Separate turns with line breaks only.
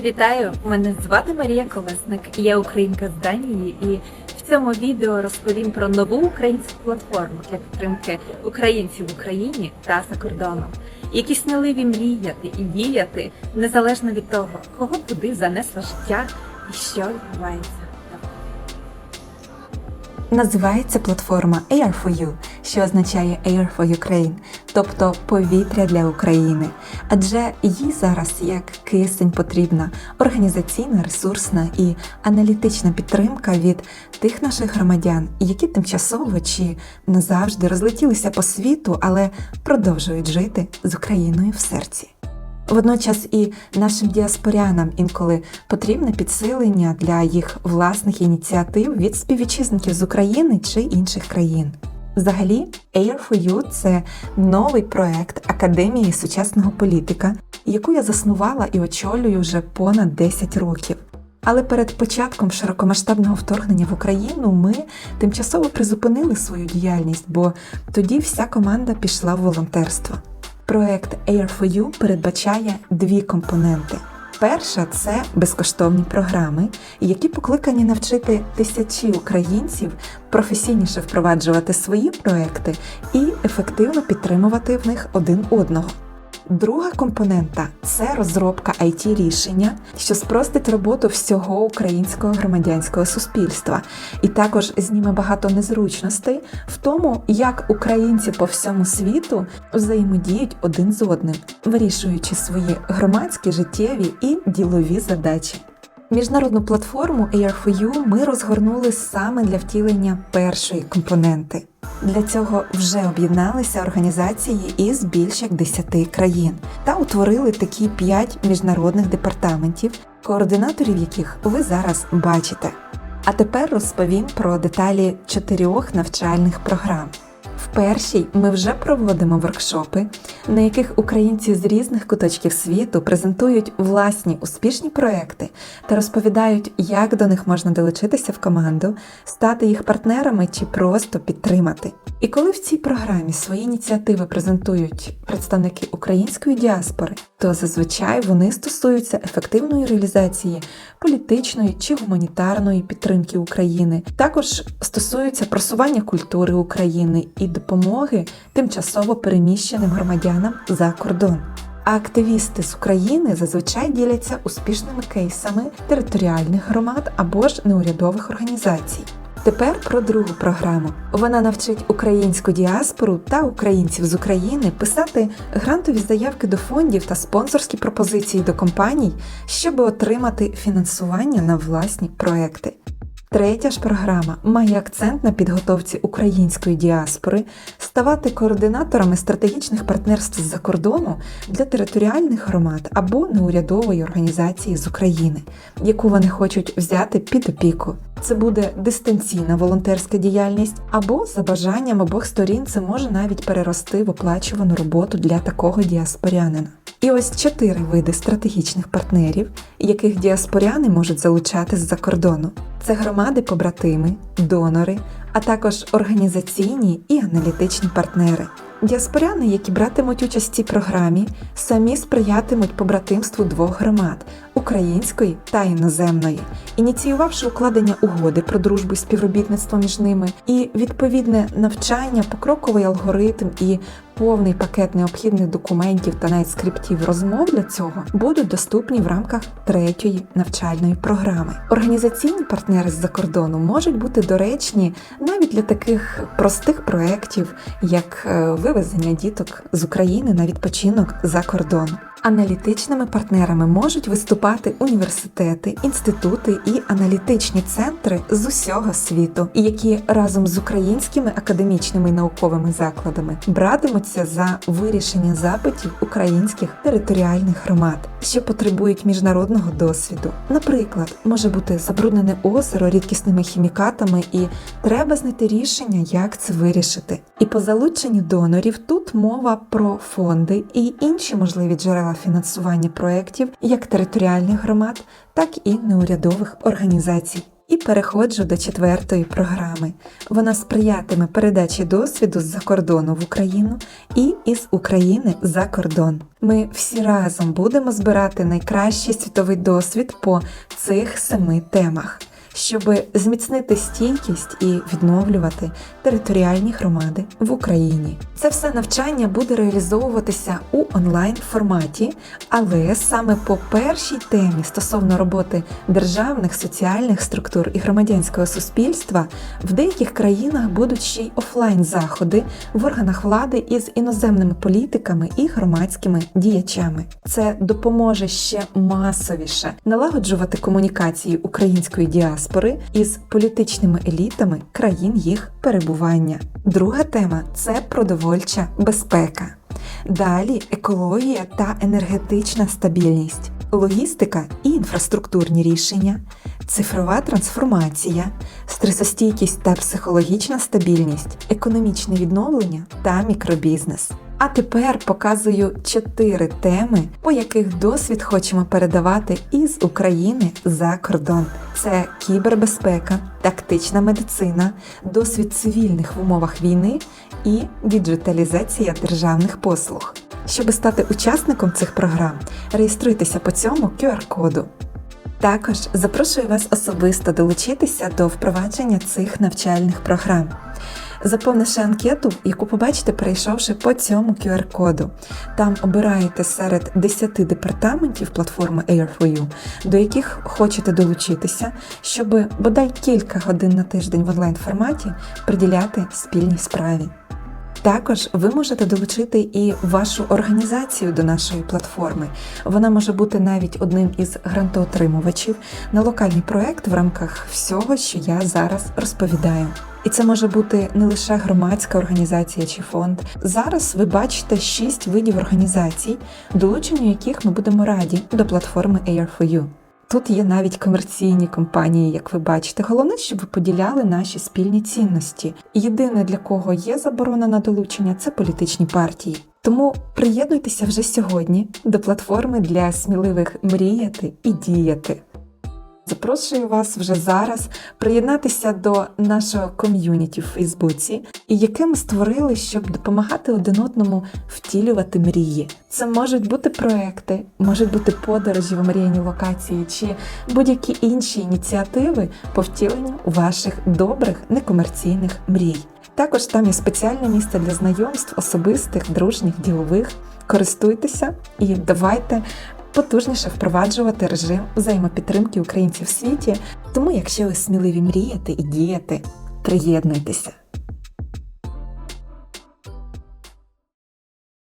Вітаю! Мене звати Марія Колесник. Я українка з Данії, і в цьому відео розповім про нову українську платформу для підтримки українців в Україні та за кордоном, які сміливі мріяти і діяти незалежно від того, кого куди занесло життя і що відбувається.
Називається платформа Air for You, що означає Air for Ukraine, тобто повітря для України. Адже їй зараз як кисень потрібна організаційна, ресурсна і аналітична підтримка від тих наших громадян, які тимчасово чи назавжди розлетілися по світу, але продовжують жити з Україною в серці. Водночас і нашим діаспорянам інколи потрібне підсилення для їх власних ініціатив від співвітчизників з України чи інших країн. Взагалі, Air for You – це новий проект Академії сучасного політика, яку я заснувала і очолюю вже понад 10 років. Але перед початком широкомасштабного вторгнення в Україну ми тимчасово призупинили свою діяльність, бо тоді вся команда пішла в волонтерство. Проект Air for You передбачає дві компоненти. Перша це безкоштовні програми, які покликані навчити тисячі українців професійніше впроваджувати свої проекти і ефективно підтримувати в них один одного. Друга компонента це розробка it рішення, що спростить роботу всього українського громадянського суспільства, і також зніме багато незручностей в тому, як українці по всьому світу взаємодіють один з одним, вирішуючи свої громадські, життєві і ділові задачі. Міжнародну платформу Air4U ми розгорнули саме для втілення першої компоненти. Для цього вже об'єдналися організації із більш як 10 країн та утворили такі 5 міжнародних департаментів, координаторів яких ви зараз бачите. А тепер розповім про деталі чотирьох навчальних програм. Першій ми вже проводимо воркшопи, на яких українці з різних куточків світу презентують власні успішні проекти та розповідають, як до них можна долучитися в команду, стати їх партнерами чи просто підтримати. І коли в цій програмі свої ініціативи презентують представники української діаспори, то зазвичай вони стосуються ефективної реалізації політичної чи гуманітарної підтримки України, також стосуються просування культури України і допомоги тимчасово переміщеним громадянам за кордон. А активісти з України зазвичай діляться успішними кейсами територіальних громад або ж неурядових організацій. Тепер про другу програму. Вона навчить українську діаспору та українців з України писати грантові заявки до фондів та спонсорські пропозиції до компаній, щоб отримати фінансування на власні проекти. Третя ж програма має акцент на підготовці української діаспори, ставати координаторами стратегічних партнерств з-за кордону для територіальних громад або неурядової організації з України, яку вони хочуть взяти під опіку. Це буде дистанційна волонтерська діяльність, або за бажанням обох сторін це може навіть перерости в оплачувану роботу для такого діаспорянина. І ось чотири види стратегічних партнерів, яких діаспоряни можуть залучати з-за кордону. Це громади-побратими, донори, а також організаційні і аналітичні партнери. Діаспоряни, які братимуть участь в цій програмі, самі сприятимуть побратимству двох громад української та іноземної, ініціювавши укладення угоди про дружбу і співробітництво між ними, і відповідне навчання, покроковий алгоритм і повний пакет необхідних документів та навіть скриптів розмов для цього будуть доступні в рамках третьої навчальної програми. Організаційні партнери з-за кордону можуть бути доречні навіть для таких простих проєктів, як е, вивезення діток з України на відпочинок за кордон. Аналітичними партнерами можуть виступати університети, інститути і аналітичні центри з усього світу, які разом з українськими академічними і науковими закладами братимуться за вирішення запитів українських територіальних громад, що потребують міжнародного досвіду. Наприклад, може бути забруднене озеро рідкісними хімікатами, і треба знайти рішення, як це вирішити. І по залученню донорів тут мова про фонди і інші можливі джерела фінансування проєктів як територіальних громад, так і неурядових організацій. І переходжу до четвертої програми. Вона сприятиме передачі досвіду з-за кордону в Україну і із України за кордон. Ми всі разом будемо збирати найкращий світовий досвід по цих семи темах, щоб зміцнити стійкість і відновлювати територіальні громади в Україні. Це все навчання буде реалізовуватися у онлайн форматі, але саме по першій темі стосовно роботи державних соціальних структур і громадянського суспільства в деяких країнах будуть ще й офлайн заходи в органах влади із іноземними політиками і громадськими діячами. Це допоможе ще масовіше налагоджувати комунікації української діаспори із політичними елітами країн їх перебування. Друга тема це продовольча безпека. Далі екологія та енергетична стабільність, логістика і інфраструктурні рішення, цифрова трансформація, стресостійкість та психологічна стабільність, економічне відновлення та мікробізнес. А тепер показую чотири теми, по яких досвід хочемо передавати із України за кордон: це кібербезпека, тактична медицина, досвід цивільних в умовах війни і діджиталізація державних послуг. Щоб стати учасником цих програм, реєструйтеся по цьому QR-коду. Також запрошую вас особисто долучитися до впровадження цих навчальних програм. Заповнивши анкету, яку побачите, перейшовши по цьому QR-коду. Там обираєте серед 10 департаментів платформи Air4U, до яких хочете долучитися, щоб бодай кілька годин на тиждень в онлайн форматі приділяти спільній справі. Також ви можете долучити і вашу організацію до нашої платформи. Вона може бути навіть одним із грантоотримувачів на локальний проект в рамках всього, що я зараз розповідаю. І це може бути не лише громадська організація чи фонд. Зараз ви бачите шість видів організацій, долученню яких ми будемо раді до платформи AR4U. Тут є навіть комерційні компанії, як ви бачите. Головне, щоб ви поділяли наші спільні цінності. Єдине для кого є заборона на долучення це політичні партії. Тому приєднуйтеся вже сьогодні до платформи для сміливих мріяти і діяти. Запрошую вас вже зараз приєднатися до нашого ком'юніті в Фейсбуці, і яке ми створили, щоб допомагати один одному втілювати мрії. Це можуть бути проекти, можуть бути подорожі в омріяні локації чи будь-які інші ініціативи по втіленню ваших добрих некомерційних мрій. Також там є спеціальне місце для знайомств, особистих, дружніх, ділових. Користуйтеся і давайте потужніше впроваджувати режим взаємопідтримки українців в світі. Тому, якщо ви сміливі мріяти і діяти, приєднуйтеся.